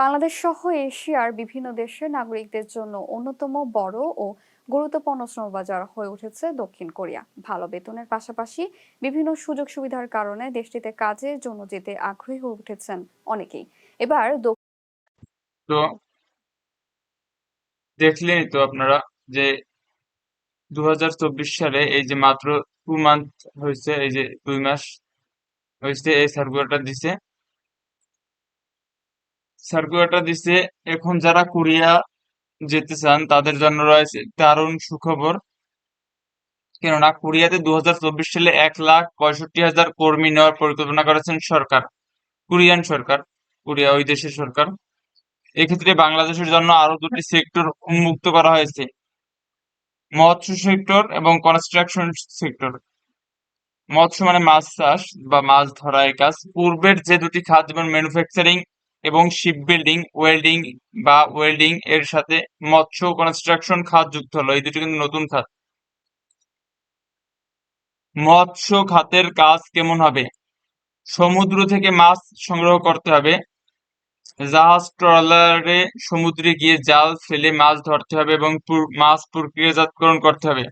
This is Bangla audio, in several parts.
বাংলাদেশ সহ এশিয়ার বিভিন্ন দেশের নাগরিকদের জন্য অন্যতম বড় ও গুরুত্বপূর্ণ শ্রমবাজার হয়ে উঠেছে দক্ষিণ কোরিয়া। ভালো বেতনের পাশাপাশি বিভিন্ন সুযোগ সুবিধার কারণে দেশটিতে কাজের জন্য যেতে আগ্রহী হয়ে উঠেছেন অনেকেই। এবার তো দেখলেনই তো আপনারা যে দু হাজার চব্বিশ সালে এই যে মাত্র টু মান্থ হয়েছে, এই যে দুই মাস হয়েছে, এই সার্কুলারটা দিছে। সার্কুলারটা দিছে। এখন যারা কোরিয়া যেতে চান, তাদের জন্য রয়েছে দারুণ সুখবর। কেননা কোরিয়াতে দু হাজার চব্বিশ সালে এক লাখ পঁয়ষট্টি হাজার কর্মী নেওয়ার পরিকল্পনা করেছেন সরকার, কোরিয়ান সরকার, কোরিয়া ওই দেশের সরকার। এক্ষেত্রে বাংলাদেশের জন্য আরও দুটি সেক্টর উন্মুক্ত করা হয়েছে, মৎস্য সেক্টর এবং কনস্ট্রাকশন সেক্টর মৎস্য মানে মাছ চাষ বা মাছ ধরা এই কাজ। পূর্বের যে দুটি খাত যেমন ম্যানুফ্যাকচারিং এবং শিপ বিল্ডিং ওয়েল্ডিং বা ওয়েল্ডিং এর সাথে মৎস্য কনস্ট্রাকশন খাত যুক্ত হলো। এই দুটি কিন্তু নতুন খাত। মৎস্য খাতের কাজ কেমন হবে? সমুদ্র থেকে মাছ সংগ্রহ করতে হবে। জাহাজ ট্রলারে সমুদ্রে গিয়ে জাল ফেলে মাছ ধরতে হবে এবং মাছ প্রক্রিয়াজাতকরণ করতে হবে।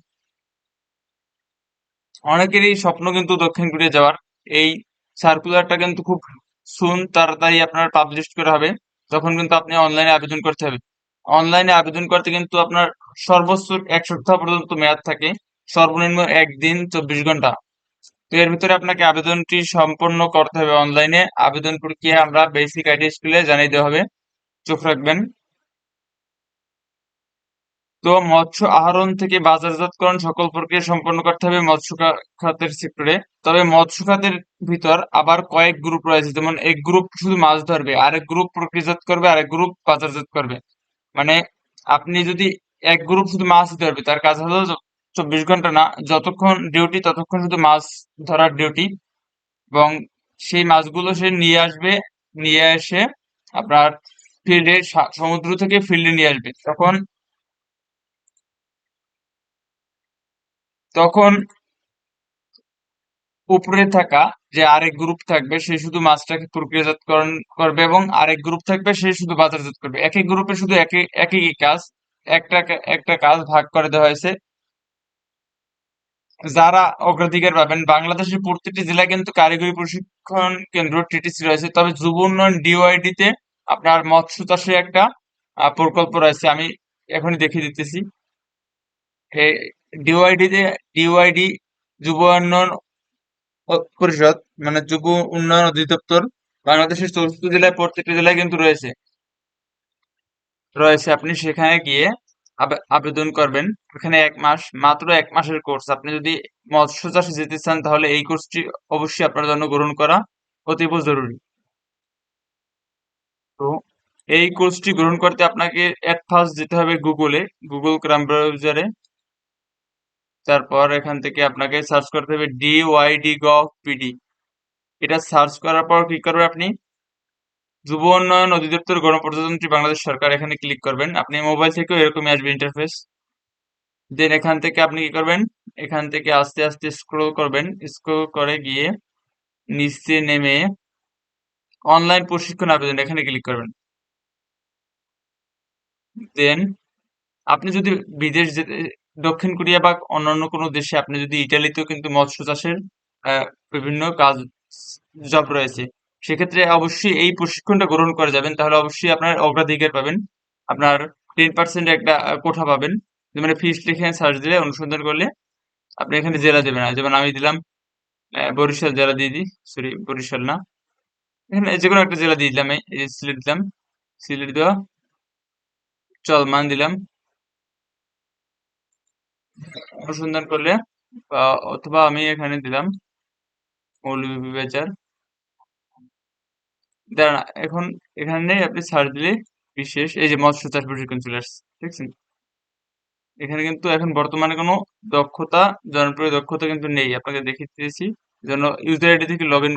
অনেকেরই স্বপ্ন কিন্তু দক্ষিণ কোরিয়া যাওয়ার। এই সার্কুলারটা কিন্তু খুব সুন তাড়াতাড়ি আপনার পাবলিশ করা হবে। তখন কিন্তু আপনি অনলাইনে আবেদন করতে হবে। অনলাইনে আবেদন করতে কিন্তু আপনার সর্বোচ্চ এক সপ্তাহ পর্যন্ত মেয়াদ থাকে। সর্বনিম্ন একদিন চব্বিশ ঘণ্টা। তো এর ভিতরে আপনাকে আবেদনটি সম্পন্ন করতে হবে অনলাইনে আবেদন প্রক্রিয়া আমরা বেসিক আইডি স্কুলে জানিয়ে দেওয়া হবে। চোখ রাখবেন। তো মৎস্য আহরণ থেকে বাজারজাতকরণ সকল প্রক্রিয়া সম্পন্ন করতে হবে মৎস্য খাতের সেক্টরে তবে মৎস্য খাতের ভিতর আবার কয়েক গ্রুপ রয়েছে, যেমন এক গ্রুপ শুধু মাছ ধরবে, আরেক গ্রুপ প্রক্রিয়াজাত করবে, আরেক গ্রুপ বাজারজাত করবে। মানে আপনি যদি এক গ্রুপ শুধু মাছ ধরবে, তার কাজ হলো চব্বিশ ঘণ্টা না, যতক্ষণ ডিউটি ততক্ষণ শুধু মাছ ধরার ডিউটি এবং সেই মাছগুলো সে নিয়ে আসবে, নিয়ে এসে আপনার ফিল্ডে সমুদ্র থেকে ফিল্ডে নিয়ে আসবে। তখন তখন উপরে থাকা যে আরেক গ্রুপ থাকবে, সে শুধু মাছটাকে প্রক্রিয়াজাতকরণ করবে এবং আরেক গ্রুপ থাকবে, সে শুধু বাজারজাত করবে। একই গ্রুপে শুধু একই একই কাজ, একটা একটা কাজ ভাগ করে দেওয়া হয়েছে। যারা অগ্রাধিকার পাবেন, বাংলাদেশের প্রত্যেকটি জেলায় কিন্তু কারিগরি প্রশিক্ষণ কেন্দ্র টিটিসি রয়েছে। তবে যুব উন্নয়ন ডিওআইডি তে আপনার মৎস্য চাষে একটা প্রকল্প রয়েছে। আমি এখনই দেখিয়ে দিতেছি। ডিওআইডি তে ডিওআইডি যুব উন্নয়ন পরিষদ মানে যুব উন্নয়ন অধিদপ্তর বাংলাদেশের চৌষট্টি জেলায় প্রত্যেকটি জেলায় কিন্তু রয়েছে। রয়েছে, আপনি সেখানে গিয়ে আবেদন করবেন। এখানে এক মাস, মাত্র এক মাসের কোর্স। আপনি যদি মৎস্য চাষে যেতে চান, তাহলে এই কোর্সটি অবশ্যই আপনার জন্য গ্রহণ করা অতীব জরুরি। তো এই কোর্সটি গ্রহণ করতে আপনাকে এট ফার্স্ট যেতে হবে গুগলে, গুগল ক্রাম ব্রাউজারে। তারপর এখান থেকে আপনাকে সার্চ করতে হবে ডি ডিওয়াইডি গভ পিডি এটা সার্চ করার পর কি করবে আপনি? যুব উন্নয়ন অধিদপ্তর গণপ্রজাতন্ত্রী বাংলাদেশ সরকার এখানে ক্লিক করবেন। আপনি মোবাইল থেকেও এরকমই আসবে ইন্টারফেস দেন এখান থেকে আপনি কি করবেন? এখান থেকে আস্তে আস্তে স্ক্রল করবেন। স্ক্রল করে গিয়ে নিচে নেমে অনলাইন প্রশিক্ষণ আবেদন এখানে ক্লিক করবেন। দেন আপনি যদি বিদেশ যেতে দক্ষিণ কোরিয়া বা অন্যান্য কোনো দেশে আপনি যদি ইটালিতেও কিন্তু মৎস্য চাষের বিভিন্ন কাজ জব রয়েছে, সেক্ষেত্রে অবশ্যই এই প্রশিক্ষণটা গ্রহণ করে যাবেন। তাহলে অবশ্যই আপনার অগ্রাধিকার পাবেন, আপনার টেন পার্সেন্ট একটা কোঠা পাবেন। মানে ফিস লিখে সার্চ দিলে, অনুসন্ধান করলে আপনি এখানে জেলা দেবেন যেমন আমি দিলাম বরিশাল জেলা দিয়ে দিই সরি বরিশাল না। এখানে যে কোনো একটা জেলা দিয়ে দিলাম, এই সিলেট দিলাম, সিলেট দেওয়া চল মান দিলাম। অনুসন্ধান করলে অথবা আমি এখানে দিলাম এখন এখানে আপনি সার্চ দিলে বিশেষ, এই যে মৎস্য চাষ প্রশিক্ষণ চলে আসছে দেখছেন এখানে কিন্তু এখন বর্তমানে কোনো দক্ষতা, জনপ্রিয় দক্ষতা কিন্তু নেই, আপনাকে দেখিয়ে দিয়েছি। জন্য ইউজার আইডি থেকে লগ ইন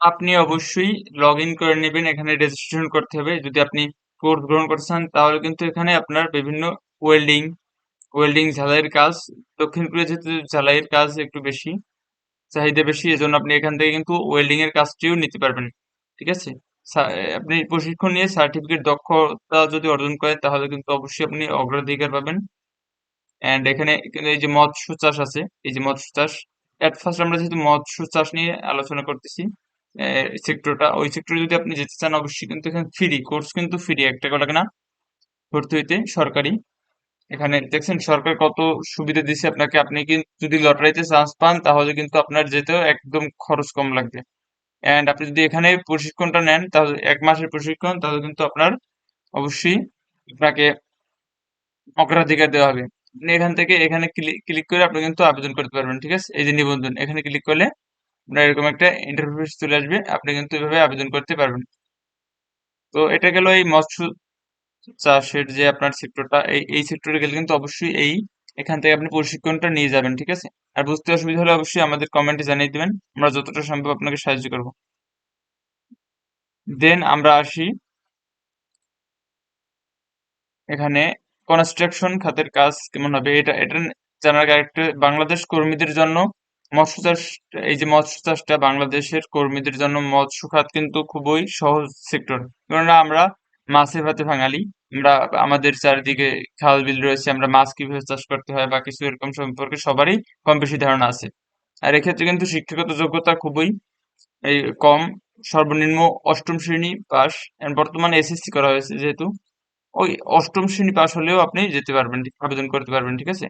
আপনি অবশ্যই লগ ইন করে নেবেন, এখানে রেজিস্ট্রেশন করতে হবে। যদি আপনি কোর্স গ্রহণ করতে চান, তাহলে কিন্তু এখানে আপনার বিভিন্ন ওয়েল্ডিং ওয়েল্ডিং ঝালাইয়ের কাজ, দক্ষিণ কোরিয়া যেহেতু ঝালাইয়ের কাজ একটু বেশি, চাহিদা বেশি, এজন্য আপনি এখান থেকে কিন্তু ওয়েল্ডিং এর কাজটিও নিতে পারবেন, ঠিক আছে? আপনি প্রশিক্ষণ নিয়ে সার্টিফিকেট দক্ষতা যদি অর্জন করেন, তাহলে কিন্তু অবশ্যই আপনি অগ্রাধিকার পাবেন। এন্ড এখানে এই যে মৎস্য চাষ আছে, এই যে মৎস্য চাষ এট ফার্স্ট আমরা যেহেতু মৎস্য চাষ নিয়ে আলোচনা করতেছি সেক্টরটা ওই সেক্টরে যদি আপনি যেতে চান, অবশ্যই কিন্তু এখানে ফ্রি কোর্স কিন্তু ফ্রি একটা টাকা লাগে না, ভর্তি হইতে সরকারি। এখানে দেখছেন সরকার কত সুবিধা দিচ্ছে আপনাকে। আপনি কিন্তু যদি লটারিতে চান্স পান, তাহলে কিন্তু আপনার যেতেও একদম খরচ কম লাগবে। এন্ড আপনি যদি এখানে প্রশিক্ষণটা নেন, তাহলে এক মাসের প্রশিক্ষণ, তাহলে কিন্তু আপনার অবশ্যই আপনাকে অগ্রাধিকার দেওয়া হবে। আপনি এখান থেকে এখানে ক্লিক করে আপনি কিন্তু আবেদন করতে পারবেন, ঠিক আছে? এই যে নিবন্ধন, এখানে ক্লিক করলে আপনার এরকম একটা ইন্টারফেস চলে আসবে। আপনি কিন্তু এভাবে আবেদন করতে পারবেন। তো এটা গেল এই মৎস্য চাষের যে আপনার সেক্টরটা এই এই সেক্টরে গেলে কিন্তু অবশ্যই এই, এখান থেকে আপনি প্রশিক্ষণটা নিয়ে যাবেন, ঠিক আছে? আর বুঝতে অসুবিধা হলে অবশ্যই আমাদের কমেন্টে জানিয়ে দিবেন, আমরা যতটা সম্ভব আপনাকে সাহায্য করব। দেন আমরা আসি এখানে কনস্ট্রাকশন খাতের কাজ কেমন হবে? এটা এটা জানার আরেকটা, বাংলাদেশ কর্মীদের জন্য মৎস্য চাষ, এই যে মৎস্য চাষটা বাংলাদেশের কর্মীদের জন্য মৎস্য খাত কিন্তু খুবই সহজ সেক্টর কেননা আমরা মাছে ভাতে বাঙালি আমরা আমাদের চারিদিকে খাল বিল রয়েছে, আমরা মাছ কীভাবে চাষ করতে হয় বা কিছু এরকম সম্পর্কে সবারই কম বেশি ধারণা আছে। আর এক্ষেত্রে কিন্তু শিক্ষাগত যোগ্যতা খুবই, এই কম। সর্বনিম্ন অষ্টম শ্রেণি পাস বর্তমানে এসএসসি করা হয়েছে যেহেতু, ওই অষ্টম শ্রেণি পাস হলেও আপনি যেতে পারবেন, আবেদন করতে পারবেন, ঠিক আছে?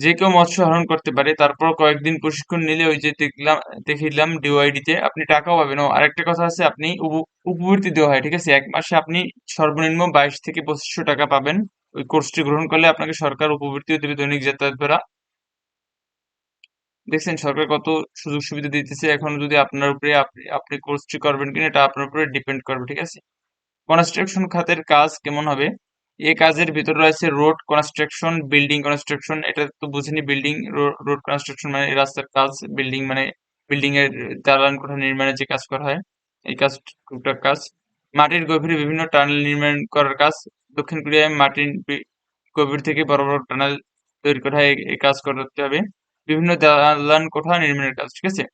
যে কেউ মৎস্য আহরণ করতে পারে, তারপর কয়েকদিন প্রশিক্ষণ নিলে ওই যে দেখলাম, দেখিলাম ডিওআইডি তে আপনি টাকাও পাবেন। ও আরেকটা কথা আছে, আপনি উপ- উপবৃত্তি দেওয়া হয়, ঠিক আছে? এক মাসে আপনি সর্বনিম্ন বাইশ থেকে পঁচিশশো টাকা পাবেন। ওই কোর্সটি গ্রহণ করলে আপনাকে সরকার উপবৃত্তিও দেবে, দৈনিক যাতায়াত ভাড়া। দেখছেন, সরকার কত সুযোগ সুবিধা দিতেছে। এখন যদি আপনার উপরে আপনি আপনি কোর্সটি করবেন কিনা, এটা আপনার উপরে ডিপেন্ড করবে, ঠিক আছে? কনস্ট্রাকশন খাতের কাজ কেমন হবে? এই কাজের ভিতরে রয়েছে রোড কনস্ট্রাকশন বিল্ডিং কনস্ট্রাকশন এটা তো বুঝিনি বিল্ডিং রোড কনস্ট্রাকশন মানে রাস্তার কাজ বিল্ডিং মানে বিল্ডিং এর দালান কোঠা নির্মাণের যে কাজ করা হয়, এই কাজ, টুকটাক কাজ। মাটির গভীরে বিভিন্ন টানেল নির্মাণ করার কাজ, দক্ষিণ কোরিয়ায় মাটির গভীর থেকে বড় বড় টানেল তৈরি করা হয়, এই- কাজ করতে হবে। বিভিন্ন দালান কোঠা নির্মাণের কাজ, ঠিক আছে?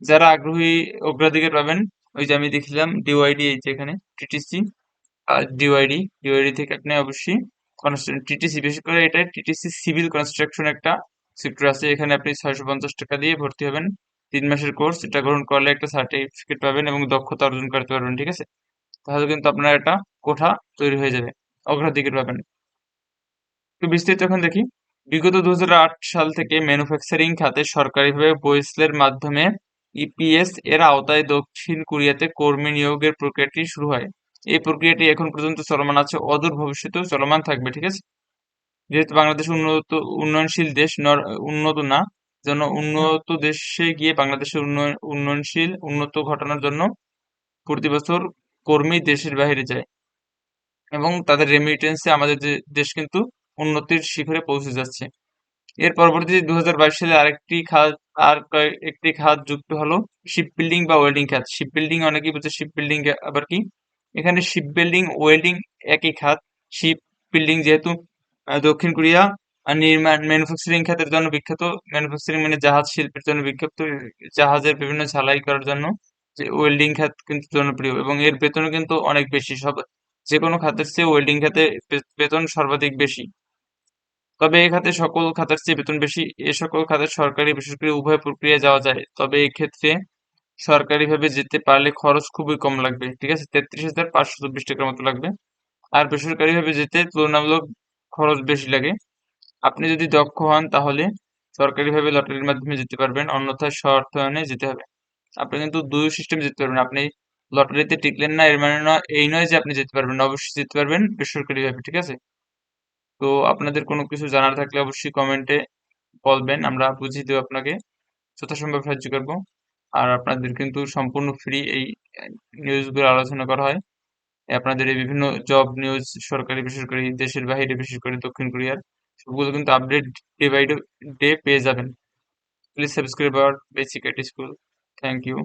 যারা আগ্রহী, অগ্রাধিকার পাবেন, ওই যে আমি দেখলাম ডিওয়াইডি এই যে এখানে টিটিসি ডিওয়াইডি ডিওয়াইডি থেকে আপনি অবশ্যই টিটিসি বিশেষ করে এটা টিটিসি সিভিল কনস্ট্রাকশন একটা সেক্টর আছে। এখানে আপনি ছয়শো পঞ্চাশ টাকা দিয়ে ভর্তি হবেন। তিন মাসের কোর্স এটা গ্রহণ করলে একটা সার্টিফিকেট পাবেন এবং দক্ষতা অর্জন করতে পারবেন, ঠিক আছে? তাহলে কিন্তু আপনার একটা কোঠা তৈরি হয়ে যাবে অগ্রাধিকার পাবেন। তো বিস্তারিত এখন দেখি। বিগত দু হাজার আট সাল থেকে ম্যানুফ্যাকচারিং খাতে সরকারিভাবে বৈসলের মাধ্যমে ইপিএস এর আওতায় দক্ষিণ কোরিয়াতে কর্মী নিয়োগের প্রক্রিয়াটি শুরু হয়। এই প্রক্রিয়াটি এখন পর্যন্ত চলমান আছে, অদূর ভবিষ্যতেও চলমান থাকবে, ঠিক আছে? যেহেতু বাংলাদেশ উন্নত, উন্নয়নশীল দেশ উন্নত না, যেন উন্নত দেশে গিয়ে বাংলাদেশের উন্নয়ন, উন্নয়নশীল, উন্নত ঘটানোর জন্য প্রতি বছর কর্মী দেশের বাইরে যায় এবং তাদের রেমিটেন্সে আমাদের দেশ কিন্তু উন্নতির শিখরে পৌঁছে যাচ্ছে। এর পরবর্তীতে দু হাজার বাইশ সালে আরেকটি খাত, আর একটি খাত যুক্ত হলো শিপ বিল্ডিং বা ওয়েল্ডিং খাত। শিপ বিল্ডিং অনেকেই বলছে শিপ বিল্ডিং আবার কি? এখানে শিপ বিল্ডিং ওয়েল্ডিং একই খাত। শিপ বিল্ডিং যেহেতু দক্ষিণ কোরিয়া নির্মাণ ম্যানুফ্যাকচারিং খাতের জন্য বিখ্যাত। ম্যানুফ্যাকচারিং মানে জাহাজ শিল্পের জন্য বিখ্যাত। জাহাজের বিভিন্ন ঝালাই করার জন্য যে ওয়েল্ডিং খাত কিন্তু জনপ্রিয় এবং এর বেতনও কিন্তু অনেক বেশি। সব যে কোনো খাতের চেয়ে ওয়েল্ডিং খাতে বেতন সর্বাধিক বেশি। তবে এই খাতে সকল খাতের চেয়ে বেতন বেশি। এ সকল খাতে সরকারি বেসরকারি উভয় প্রক্রিয়া যাওয়া যায়। তবে এই ক্ষেত্রে সরকারি ভাবে যেতে পারলে খরচ খুবই কম লাগবে, ঠিক আছে? তেত্রিশ হাজার পাঁচশো চব্বিশ টাকার মতো লাগবে। আর বেসরকারি ভাবে যেতে তুলনামূলক খরচ বেশি লাগে। আপনি যদি দক্ষ হন, তাহলে সরকারি ভাবে লটারির মাধ্যমে যেতে পারবেন, অন্যথায় স্ব-অর্থায়নে যেতে হবে। আপনি কিন্তু দুই সিস্টেম যেতে পারবেন। আপনি লটারিতে টিকলেন না, এর মানে না, এই নয় যে আপনি যেতে পারবেন অবশ্যই যেতে পারবেন বেসরকারি ভাবে ঠিক আছে? তো আপনাদের কোনো কিছু জানার থাকলে অবশ্যই কমেন্টে বলবেন, আমরা বুঝিয়ে দেবো আপনাকে। যথাসম্ভব সাহায্য করব। আর আপনাদের কিন্তু সম্পূর্ণ ফ্রি এই নিউজগুলো আলোচনা করা হয়। আপনাদের এই বিভিন্ন জব নিউজ সরকারি, বেসরকারি, দেশের বাইরে, বিশেষ করে দক্ষিণ কোরিয়ার, সবগুলো কিন্তু আপডেট ডে বাই ডে পেয়ে যাবেন। Please subscribe our basic IT school thank you